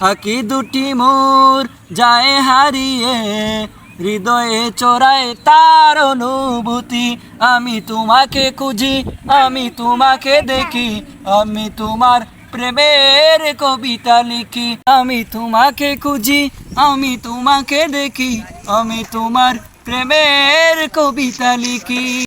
আঁকি দুটি মোর যায় হারিয়ে, হৃদয়ে চোরায় তার অনুভূতি। আমি তোমাকে খুঁজি, আমি তোমাকে দেখি, আমি তোমার প্রেমের কবিতা লিখি। আমি তোমাকে খুঁজি, আমি তোমাকে দেখি, আমি তোমার প্রেমের কবিতা লিখি।